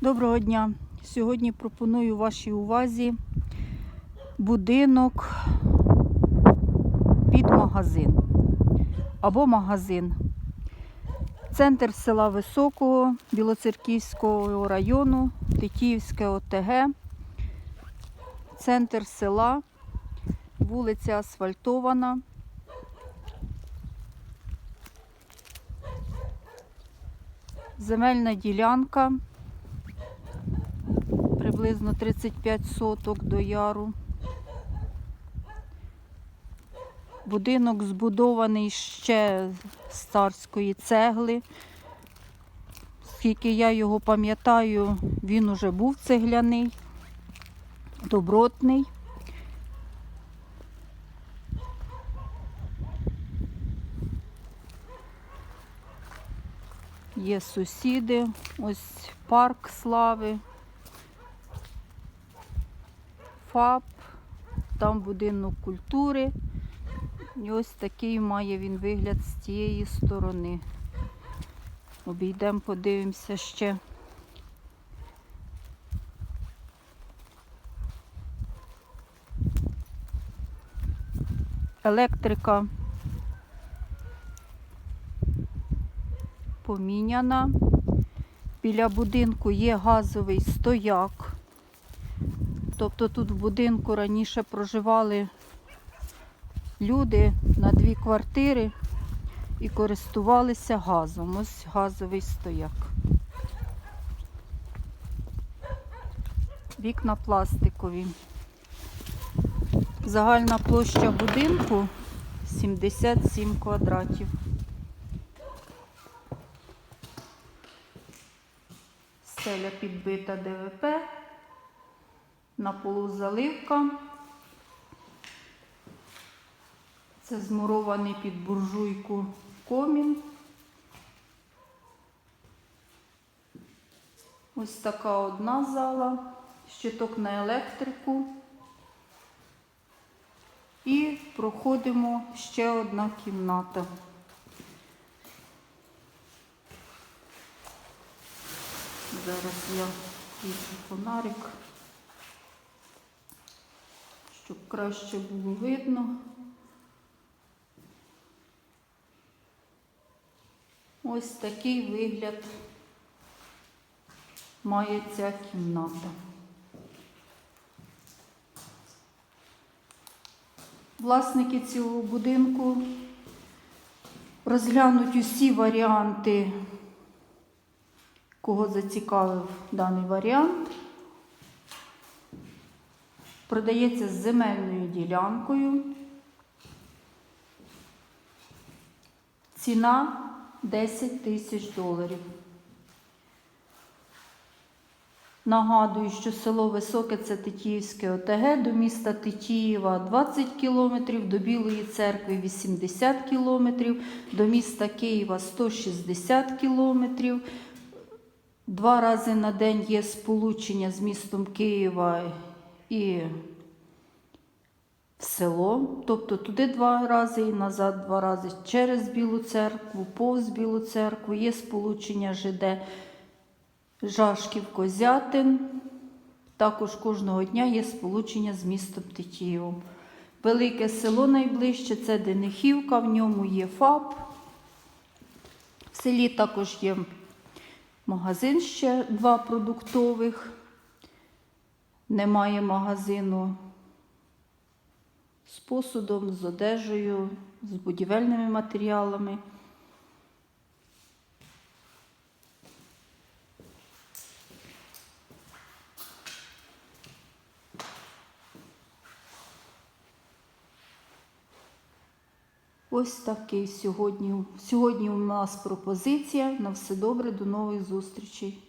Доброго дня! Сьогодні пропоную вашій увазі будинок під магазин або магазин. Центр села Високого Білоцерківського району, Тетіївське ОТГ. Центр села, вулиця Асфальтована. Земельна ділянка приблизно 35 соток до яру. Будинок збудований ще з царської цегли. Скільки я його пам'ятаю, він уже був цегляний, добротний. Є сусіди, ось парк слави, ФАП, там будинок культури. І ось такий має він вигляд з цієї сторони. Обійдемо, подивимося ще. Електрика поміняна. Біля будинку є газовий стояк. Тобто тут в будинку раніше проживали люди на дві квартири і користувалися газом. Ось газовий стояк. Вікна пластикові. Загальна площа будинку 77 квадратів. Стеля підбита ДВП, на полу заливка. Це змурований під буржуйку комін. Ось така одна зала, щиток на електрику. І проходимо ще одна кімната. Зараз я візьму фонарик, щоб краще було видно. Ось такий вигляд має ця кімната. Власники цього будинку розглянуть усі варіанти, кого зацікавив даний варіант. Продається з земельною ділянкою. Ціна 10 тисяч доларів. Нагадую, що село Високе це Тетіївське ОТГ, до міста Тетіїва 20 кілометрів, до Білої церкви 80 кілометрів, до міста Києва 160 кілометрів. Два рази на день є сполучення з містом Києва і в село, тобто туди два рази і назад два рази через Білу церкву, повз Білу церкву, є сполучення ЖД Жашків Козятин. Також кожного дня є сполучення з містом Тетіївом. Велике село найближче це Денихівка, в ньому є ФАП. В селі також є магазин ще два продуктових. Немає магазину з посудом, з одежею, з будівельними матеріалами. Ось такий сьогодні. Сьогодні у нас пропозиція. На все добре, до нових зустрічей.